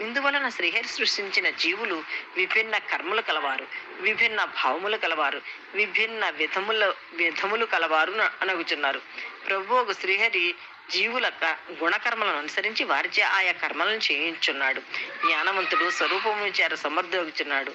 ఇందువలన శ్రీహరి సృష్టించిన జీవులు విభిన్న కర్మలు కలవారు విభిన్న భావములు కలవారు విభిన్న విధముల విధములు కలవారు అనగుచున్నారు. ప్రభువు శ్రీహరి జీవుల క- గుణకర్మలను అనుసరించి వారిచే ఆయా కర్మలను చేయించున్నాడు. జ్ఞానవంతుడు స్వరూపము చేర సమర్థించున్నాడు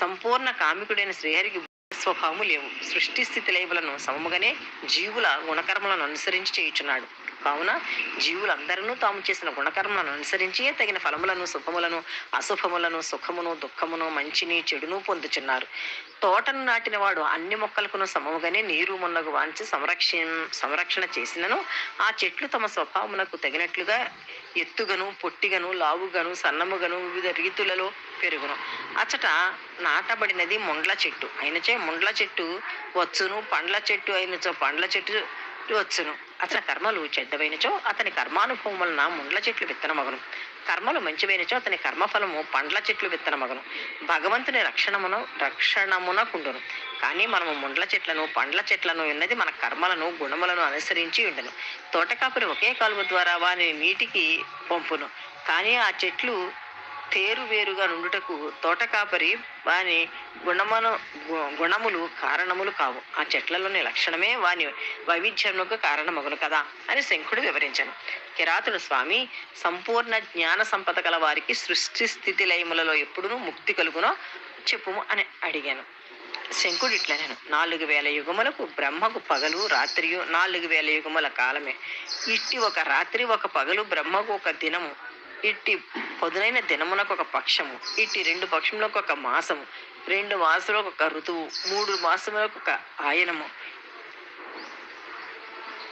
సంపూర్ణ కామికుడైన శ్రీహరికి స్వభావము లేవు. సృష్టి స్థితి లేవులను సమముగానే జీవుల గుణకర్మలను అనుసరించి చేయుచున్నాడు. కావున జీవులందరూ తాము చేసిన గుణకర్మలను అనుసరించి తగిన ఫలములను శుభములను అశుభములను సుఖమును దుఃఖమును మంచిని చెడును పొందుచున్నారు. తోటను నాటిన వాడు అన్ని మొక్కలకును సమముగానే నీరు మున్నగు వాంచి సంరక్షణ సంరక్షణ చేసినను ఆ చెట్లు తమ స్వభావమునకు తగినట్లుగా ఎత్తుగను పొట్టిగను లావుగను సన్నముగను వివిధ రీతులలో పెరుగును. అచ్చట నాటబడినది ముండ్ల చెట్టు. అయినచే ముండ్ల చెట్టు వచ్చును పండ్ల చెట్టు అయినచో పండ్ల చెట్టు వచ్చును. అతని కర్మలు చెడ్డవైనచో అతని కర్మానుభవం వలన ముండ్ల చెట్లు విత్తనమగను. కర్మలు మంచివైనచో అతని కర్మఫలము పండ్ల చెట్లు విత్తనమగను. భగవంతుని రక్షణమును రక్షణమునకుండును. కానీ మనము ముండ్ల చెట్లను పండ్ల చెట్లను ఉన్నది మన కర్మలను గుణములను అనుసరించి ఉండను. తోటకాపురి ఒకే కాలువ ద్వారా వారిని నీటికి పంపును. కానీ ఆ చెట్లు తేరు వేరుగా నుండుటకు తోటకాపరి వాని గుణమను గుణములు కారణములు కావు. ఆ చెట్లలోని లక్షణమే వాని వైవిధ్యములకు కారణమగును కదా అని శంఖుడు వివరించను. కిరాతుడు స్వామి సంపూర్ణ జ్ఞాన సంపద గల వారికి సృష్టి స్థితి లయములలో ఎప్పుడునూ ముక్తి కలుగునో చెప్పుము అని అడిగాను. శంకుడు ఇట్లనేను. నాలుగు వేల యుగములకు బ్రహ్మకు పగలు రాత్రియు నాలుగు వేల యుగముల కాలమే. ఇట్టి ఒక రాత్రి ఒక పగలు బ్రహ్మకు ఒక దినము. ఇట్టి పొదునైన దినమునకు ఒక పక్షము ఇట్టి రెండు పక్షములకు ఒక మాసము రెండు మాసములకు ఒక ఋతువు మూడు మాసములకు ఒక ఆయనము.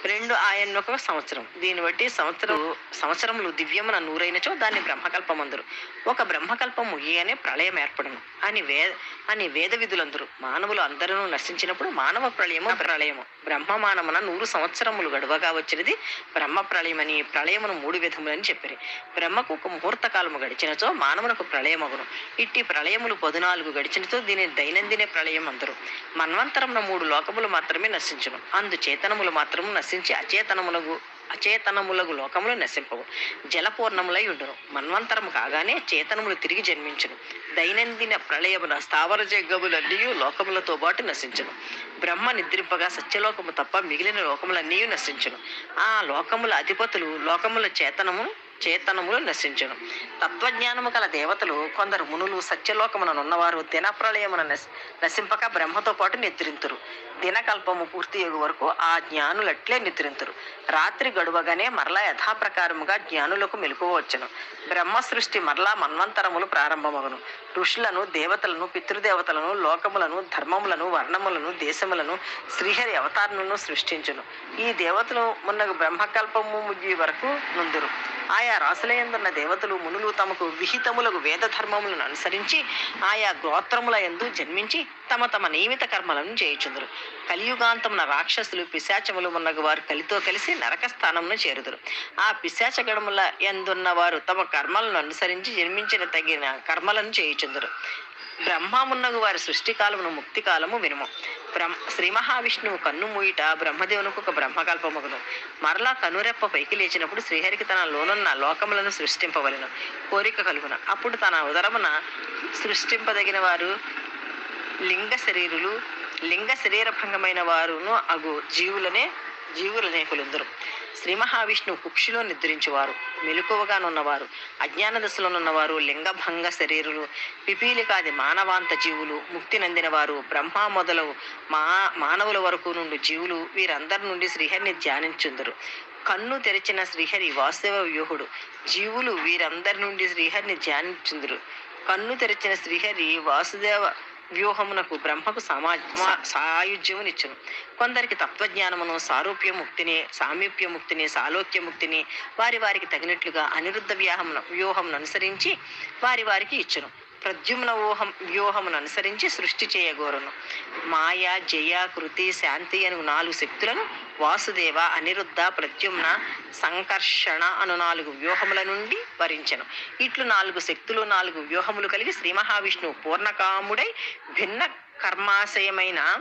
రెండు ఆయన్ను ఒక సంవత్సరం. దీన్ని బట్టి సంవత్సరం సంవత్సరములు దివ్యమున నూరైనచో దాన్ని బ్రహ్మకల్పమందురు. ఒక బ్రహ్మకల్పం ముగియనే ప్రళయం ఏర్పడను. అని వే అని వేద విధులందరూ. మానవులు అందరూ నశించినప్పుడు మానవ ప్రళయము ప్రళయము. బ్రహ్మమానమున నూరు సంవత్సరములు గడువగా వచ్చినది బ్రహ్మ ప్రళయమని ప్రళయమును మూడు విధములని చెప్పారు. బ్రహ్మకు ఒక ముహూర్త కాలము గడిచినచో మానవునకు ప్రళయమగును. ఇట్టి ప్రళయములు పదునాలుగు గడిచినచో దీని దైనందిన ప్రళయం అందరు మన్వంతరమున మూడు లోకములు మాత్రమే నశించును. అందు చేతనములు మాత్రము నశించి అచేతనములకు అచేతనములగు లోకములు నశింపవు. జలపూర్ణములై ఉండును. మన్వంతరము కాగానే చేతనములు తిరిగి జన్మించును. దైనందిన ప్రళయమున స్థావర జగ్గములన్నీ లోకములతో పాటు నశించును. బ్రహ్మ నిద్రింపగా సత్యలోకము తప్ప మిగిలిన లోకములన్నీ నశించును. ఆ లోకముల అధిపతులు లోకముల చేతనము చేతనములు నశించును. తత్వజ్ఞానము గల దేవతలు కొందరు మునులు సత్యలోకముననున్నవారు దిన ప్రళయమున నశ నశింపక బ్రహ్మతో పాటు నిద్రింతురు. దినకల్పము పూర్తి వరకు ఆ జ్ఞానులట్లే నిద్రింతురు. రాత్రి గడువగానే మరలా యథాప్రకారముగా జ్ఞానులకు మెలకువ బ్రహ్మ సృష్టి మరలా మన్వంతరములు ప్రారంభమగును. ఋషులను దేవతలను పితృదేవతలను లోకములను ధర్మములను వర్ణములను దేశములను శ్రీహరి అవతారములను సృష్టించును. ఈ దేవతలు మున్నగు బ్రహ్మకల్పము ముగి వరకు నుందురు. ఆయా రాసులయందున్న దేవతలు మునులు తమకు విహితములకు వేద ధర్మములను అనుసరించి ఆయా గోత్రముల యందు జన్మించి తమ తమ నియమిత కర్మలను చేయుచుందరు. కలియుగాంతమున రాక్షసులు పిశాచములు ఉన్నగు వారు కలితో కలిసి నరక స్థానమును చేరుదురు. ఆ పిశాచ గడముల ఎందున్న వారు తమ కర్మలను అనుసరించి జన్మించిన తగిన కర్మలను చేయుచుందరు. బ్రహ్మమున్నగు వారి సృష్టి కాలమును ముక్తి కాలము వినుము. బ్రహ్మ శ్రీ మహావిష్ణువు కన్ను మూయిట బ్రహ్మదేవునికి ఒక బ్రహ్మకల్పమగును మరలా కనురెప్ప పైకి లేచినప్పుడు శ్రీహరికి తన లోనున్న లోకములను సృష్టింపవలెను కోరిక కలుగున. అప్పుడు తన ఉదరమున సృష్టింపదగిన వారు లింగ శరీరులు లింగ శరీర భంగమైన వారును అగు జీవులనే జీవులనే కొలుందరు. శ్రీ మహావిష్ణువు కుక్షిలో నిద్రించేవారు మెలకువగానున్నవారు అజ్ఞాన దశలోనున్నవారు లింగభంగ శరీరులు పిపీలికాది మానవాంత జీవులు ముక్తి నందిన వారు బ్రహ్మ మొదలవు మా మానవుల వరకు నుండి జీవులు వీరందరి నుండి శ్రీహరిని ధ్యానించుందరు. కన్ను తెరిచిన శ్రీహరి వాస్తవ వ్యూహుడు జీవులు వీరందరి నుండి శ్రీహరిని ధ్యానించుందరు. కన్ను తెరిచిన శ్రీహరి వాసుదేవ వ్యూహమునకు బ్రహ్మకు సమా సాయుధ్యమునిచ్చును కొందరికి తత్వజ్ఞానమును సారూప్య ముక్తిని సామీప్య ముక్తిని సాలోక్య ముక్తిని వారి వారికి తగినట్లుగా అనిరుద్ధ వ్యూహమును వ్యూహమును అనుసరించి వారి వారికి ఇచ్చును. ప్రద్యుమ్న ఊహం వ్యూహమును అనుసరించి సృష్టి చేయగోరును. మాయ జయ కృతి శాంతి అను నాలుగు శక్తులను వాసుదేవ అనిరుద్ధ ప్రద్యుమ్న సంకర్షణ అను నాలుగు వ్యూహముల నుండి వరించను. ఇట్లు నాలుగు శక్తులు నాలుగు వ్యూహములు కలిగి శ్రీ మహావిష్ణువు పూర్ణకాముడై భిన్న కర్మాశయమైన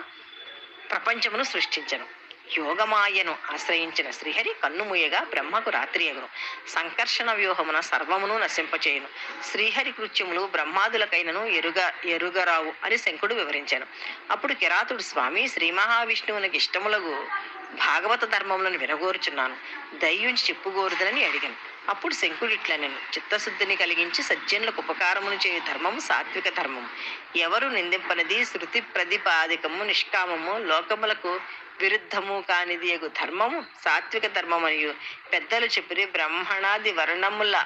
ప్రపంచమును సృష్టించను. యోగమాయను ఆశ్రయించిన శ్రీహరి కన్నుమూయగా బ్రహ్మకు రాత్రి ఎగును సంకర్షణ వ్యూహమున సర్వమును నశింపచేయును. శ్రీహరి కృత్యములు బ్రహ్మాదులకైనను ఎరుగ ఎరుగరావు అని శంకుడు వివరించాను. అప్పుడు కిరాతుడు స్వామి శ్రీ మహావిష్ణువునికి ఇష్టములకు భాగవత ధర్మములను వినగోరుచున్నాను. దయ్యుంచి చెప్పుగోరుదనని అడిగాను. అప్పుడు శంకుడు ఇట్లా నేను చిత్తశుద్ధిని కలిగించి సజ్జనులకు ఉపకారమును చేయు ధర్మము సాత్విక ధర్మము. ఎవరు నిందింపనది శృతి ప్రతిపాదికము నిష్కామము లోకములకు విరుద్ధము కానిది ఎగు ధర్మము సాత్విక ధర్మమనియు. పెద్దలు చెప్పిరి బ్రహ్మణాది వర్ణముల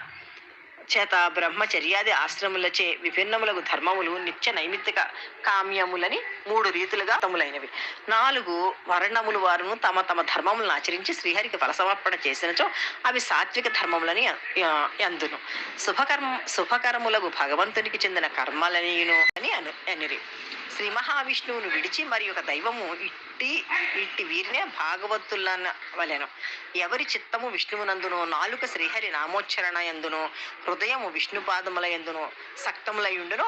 చేత బ్రహ్మచర్యాది ఆశ్రములచే విభిన్నములకు ధర్మములు నిత్య నైమిత్తిక కామ్యములని మూడు రీతులుగా తములైనవి. నాలుగు వర్ణములు వారును తమ తమ ధర్మములను ఆచరించి శ్రీహరికి ఫలసమర్పణ చేసినచో అవి సాత్విక ధర్మములని అందును శుభకర్మ శుభకర్ములకు భగవంతునికి చెందిన కర్మలనియును అని అను అనిరి. శ్రీ మహావిష్ణువును విడిచి మరి ఒక దైవము ఇట్టి ఇట్టి వీరినే భాగవతులన్న వలెను. ఎవరి చిత్తము విష్ణువునందును నాలుక శ్రీహరి నామోచ్చరణ ఎందును హృదయము విష్ణుపాదముల ఎందును సక్తములయుండునో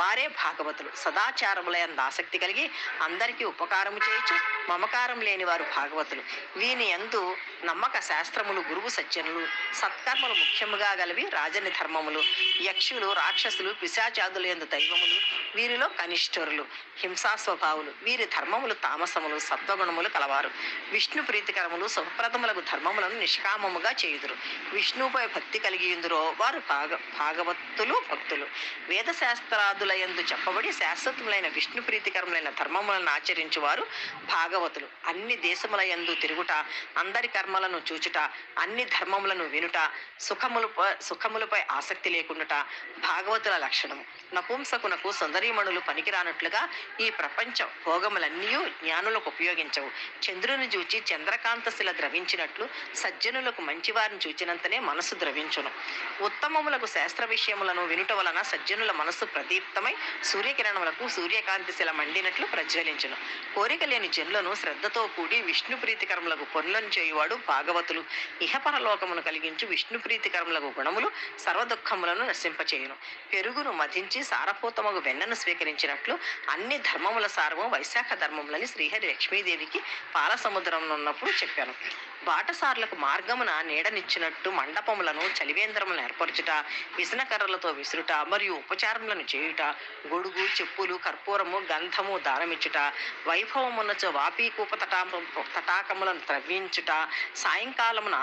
వారే భాగవతులు. సదాచారముల ఆసక్తి కలిగి అందరికీ ఉపకారము చేయొచ్చు మమకారం లేని వారు భాగవతులు. వీని యందు నమ్మక శాస్త్రములు గురువు సజ్జనులు సత్కర్మలు ముఖ్యముగా గలవి రాజని ధర్మములు యక్షులు రాక్షసులు పిశాచాదుల యందు దైవములు వీరిలో దుష్టరులు హింసా స్వభావులు వీరి ధర్మములు తామసములు సత్వగుణములు కలవారు. విష్ణు ప్రీతికరములు శుభప్రదములకు ధర్మములను నిష్కామముగా చేయుదురు. విష్ణుపై భక్తి కలిగి ఎందురో వారు భాగ భాగవతులు భక్తులు. వేద శాస్త్రాదులయందు చెప్పబడి శాశ్వతములైన విష్ణు ప్రీతికరములైన ధర్మములను ఆచరించు వారు భాగవతులు. అన్ని దేశముల యందు తిరుగుట అందరి కర్మలను చూచుట అన్ని ధర్మములను వినుట సుఖములు సుఖములపై ఆసక్తి లేకుండుట భాగవతుల లక్షణము. నపుంసకునకు సుందరీమణులు పనికిరానట్లుగా ఈ ప్రపంచ భోగములన్నీ జ్ఞానులకు ఉపయోగించవు. చంద్రుని చూచి చంద్రకాంత శిల ద్రవించినట్లు సజ్జనులకు మంచివారిని చూచినంతనే మనసు ద్రవించును. ఉత్తమములకు శాస్త్ర విషయములను వినుట వలన సజ్జనుల మనస్సు ప్రదీప్తమై సూర్యకిరణములకు సూర్యకాంతి శిల మండినట్లు ప్రజ్వలించును. కోరిక లేని జనులను శ్రద్ధతో కూడి విష్ణు ప్రీతికరములకు పనులను చేయువాడు భాగవతులు. ఇహపరలోకమును కలిగించు విష్ణు ప్రీతికరములకు గుణములు సర్వదుఖములను నశింపచేయును. పెరుగును మధించి సారభూతమగు వెన్నను స్వీకరించినట్లు అన్ని ధర్మముల సారము వైశాఖ ధర్మములని శ్రీహరి లక్ష్మీదేవికి పాల సముద్రంలో ఉన్నప్పుడు చెప్పాను. బాటసార్లకు మార్గమున నీడనిచ్చినట్టు మండపములను చలివేంద్రములను ఏర్పరచుట విసనకర్రలతో విసురుట మరియు ఉపచారములను చేయుట గొడుగు చెప్పులు కర్పూరము గంధము దానమిచ్చుట వైభవమున్నచో వాపీకూప తటా తటాకములను త్రవ్వించుట సాయంకాలమున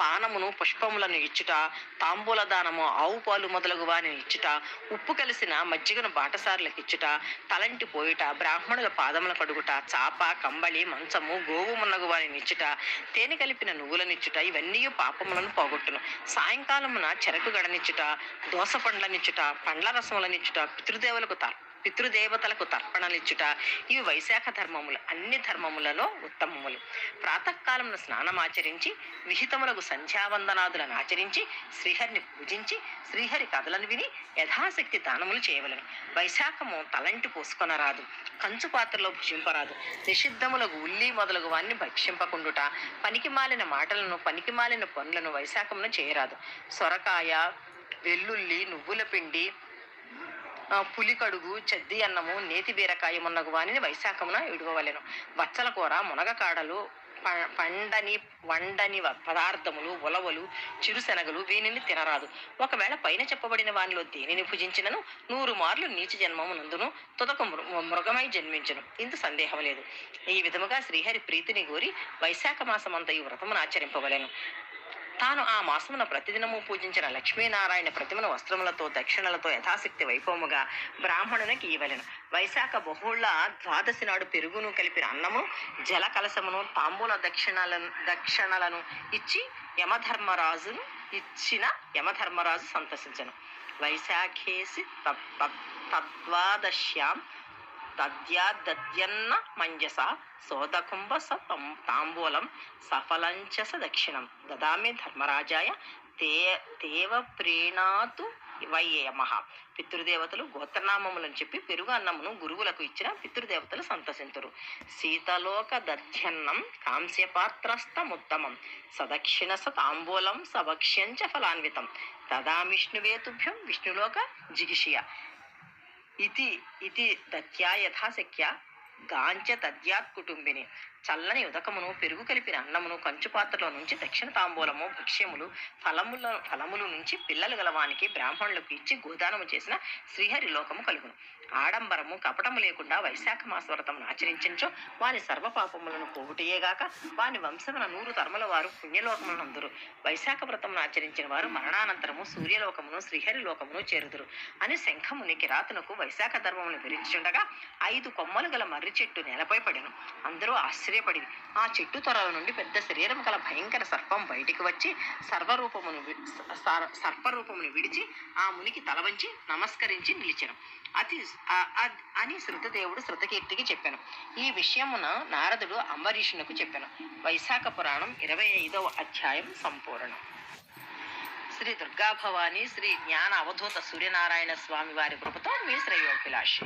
పానమును పుష్పములను ఇచ్చుట తాంబూల దానము ఆవు పాలు మొదలగు వారిని ఇచ్చుట ఉప్పు కలిసిన మజ్జిగను బాటసార్లకు ఇచ్చుట తలంటి పోయుట బ్రాహ్మణుల పాదముల కడుగుట చాప కంబళి మంచము గోవు మున్నగు వారి నిచ్చుట తేనె కలిపిన నువ్వులనిచ్చుట ఇవన్నీ పాపములను పోగొట్టును. సాయంకాలమున చెరకు గడనిచ్చుట దోస పండ్లనిచ్చుట పండ్ల రసములనిచ్చుట పితృదేవులకు తర్పణ పితృదేవతలకు తర్పణలిచ్చుట ఇవి వైశాఖ ధర్మములు అన్ని ధర్మములలో ఉత్తమములు. ప్రాతకాలంలో స్నానమాచరించి విహితములకు సంధ్యావందనాదులను ఆచరించి శ్రీహరిని పూజించి శ్రీహరి కథలను విని యథాశక్తి దానములు చేయవలను. వైశాఖము తలంటి పోసుకొనరాదు కంచు పాత్రలో భుజింపరాదు. నిషిద్ధములకు ఉల్లి మొదలగు వాన్ని భక్షింపకుండుట పనికి మాలిన మాటలను పనికి మాలిన పనులను వైశాఖమున చేయరాదు. సొరకాయ వెల్లుల్లి నువ్వుల పిండి పులికడుగు చెద్ది అన్నము నేతి బీరకాయ మున్నగు వానిని వైశాఖమున విడువవలెను. బచ్చల కూర మునగ కాడలు ప- పండని వండని వ- పదార్థములు ఉలవలు చిరుశనగలు వీనిని తినరాదు. ఒకవేళ పైన చెప్పబడిన వానిలో దేనిని భుజించినను? నూరు మార్లు నీచ జన్మము నందును తుదకు మృ- మృగమై జన్మించును. ఇందు సందేహం లేదు. ఈ విధముగా శ్రీహరి ప్రీతిని కోరి వైశాఖ మాసమంతయు వ్రతమును ఆచరింపవలెను. తాను ఆ మాసమున ప్రతిదినము పూజించిన లక్ష్మీనారాయణ ప్రతిమను వస్త్రములతో దక్షిణలతో యథాశక్తి వైభవముగా బ్రాహ్మణునికి ఇవ్వలెను వైశాఖ బహుళ ద్వాదశి నాడు పెరుగును కలిపిన అన్నము జల కలశమును తాంబూల దక్షిణలను దక్షిణలను ఇచ్చి యమధర్మరాజును ఇచ్చిన యమధర్మరాజు సంతసించను. వైశాఖేసి తద్వాదశ్యాం తద్యాదద్యన్న మంజస సోదకుంభ స తం- తాంబూలం సఫలంచ స దక్షిణం. దదామి ధర్మరాజాయ తే దేవ ప్రీణాతు వైయమ పితృదేవతలు గోత్రనామములను చెప్పి పెరుగు అన్నమును గురువులకు ఇచ్చిన పితృదేవతలు సంతసింతురు. శీతలోక దధ్యన్నం కాంస్యపాత్రస్థముత్తమం సదక్షిణ స తాంబూలం సభక్ష్యంచ ఫలాన్వితం. తదా విష్ణువేతుభ్యం విష్ణులోక జిగిషియ. इति इति तत्या यथा सक्या गाञ्च तद्यात् कुटुम्बिनी। చల్లని ఉదకమును పెరుగు కలిపిన అన్నమును కంచు పాత్రలో నుంచి దక్షిణ తాంబూలము భక్ష్యములు ఫలముల ఫలములు నుంచి పిల్లలు గలవానికి బ్రాహ్మణులకు ఇచ్చి గోదానము చేసిన శ్రీహరి లోకము కలుగును. ఆడంబరము కపటము లేకుండా వైశాఖ మాస వ్రతం ఆచరించో వారి సర్వపాపములను పోగొటియేగాక వాని వంశమున నూరు తరముల వారు పుణ్యలోకమునందురు వైశాఖ వ్రతమును ఆచరించిన వారు మరణానంతరము సూర్యలోకమును శ్రీహరి లోకమును చేరుదురు. అని శంఖముని రాతనకు వైశాఖ ధర్మమును విరించుండగా ఐదు కొమ్మలు గల మర్రి చెట్టు నేలపై పడెను. అందరూ ఆశ్చర్యపడింది. ఆ చెట్టు తొరల నుండి పెద్ద శరీరం గల భయంకర సర్పం బయటికి వచ్చి సర్వరూపమును సర్పరూపమును విడిచి ఆ మునికి తల వంచి నమస్కరించి నిలిచను. అతి అని శృతదేవుడు శృతకీర్తికి చెప్పాను. ఈ విషయమున నారదుడు అంబరీషునకు చెప్పాను. వైశాఖ పురాణం ఇరవై ఐదవ అధ్యాయం సంపూర్ణం. శ్రీ దుర్గాభవాని శ్రీ జ్ఞాన అవధూత సూర్యనారాయణ స్వామి వారి కృపతో మీ శ్రేయోభిలాషి.